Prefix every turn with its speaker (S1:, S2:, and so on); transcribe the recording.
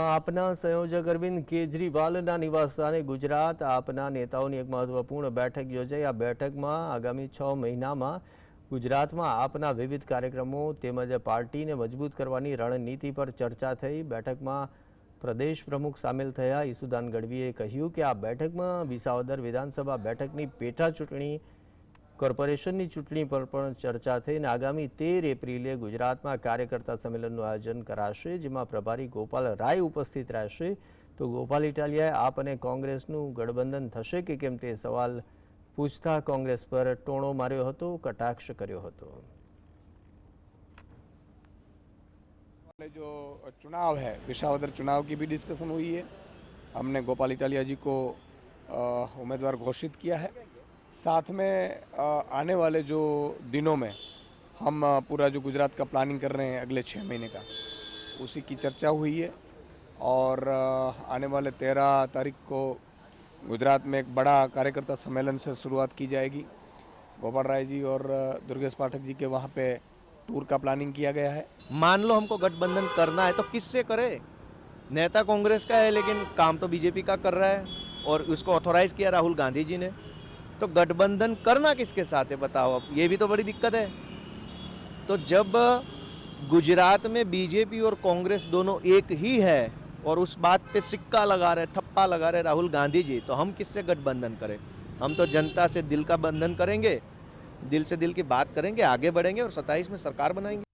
S1: આપના સંયોજક અરવિંદ કેજરીવાલના નિવાસસ્થાને ગુજરાત. આપના નેતાઓની એક મહત્વપૂર્ણ બેઠક યોજાઈ. આ બેઠકમાં આગામી છ મહિનામાં ગુજરાતમાં આપના વિવિધ કાર્યક્રમો તેમજ પાર્ટીને મજબૂત કરવાની રણનીતિ પર ચર્ચા થઈ. બેઠકમાં પ્રદેશ પ્રમુખ સામેલ થયા. ઈસુદાન ગઢવીએ કહ્યું કે આ બેઠકમાં વિસાવદર વિધાનસભા બેઠકની પેટા ચૂંટણી કોર્પોરેશનની ચૂંટણી પર પણ ચર્ચા થઈ અને આગામી તેર એપ્રિલે ગુજરાતમાં કાર્યકર્તા સંમેલનનું આયોજન કરાશે જેમાં પ્રભારી ગોપાલ રાય ઉપસ્થિત રહેશે તો ગોપાલ ઇટાલિયાએ આપ અને કોંગ્રેસનું ગઠબંધન થશે કે કેમ તે સવાલ પૂછતા કોંગ્રેસ પર ટોણો માર્યો હતો કટાક્ષ કર્યો હતો
S2: वाले जो चुनाव है विशावदर चुनाव की भी डिस्कशन हुई है हमने गोपाल इटालिया जी को अ, उम्मीदवार घोषित किया है साथ में आने वाले जो दिनों में हम पूरा जो गुजरात का प्लानिंग कर रहे हैं अगले छः महीने का, उसी की चर्चा हुई है। और आने वाले तेरह तारीख को गुजरात में एक बड़ा कार्यकर्ता सम्मेलन से शुरुआत की जाएगी। गोपाल राय जी और दुर्गेश पाठक जी के वहाँ पे टूर का प्लानिंग किया गया है।
S3: मान लो हमको गठबंधन करना है तो किससे करे? नेता कांग्रेस का है, लेकिन काम तो बीजेपी का कर रहा है। और उसको ऑथोराइज किया राहुल गांधी जी ने। तो गठबंधन करना किसके साथ है, बताओ अब ये भी तो बड़ी दिक्कत है। तो जब गुजरात में बीजेपी और कांग्रेस दोनों एक ही है और उस बात पे सिक्का लगा रहे, थप्पा लगा रहे राहुल गांधी जी तो हम किससे गठबंधन करें? हम तो जनता से दिल का बंधन करेंगे, दिल से दिल की बात करेंगे, आगे बढ़ेंगे और सत्ताईस में सरकार बनाएँगे।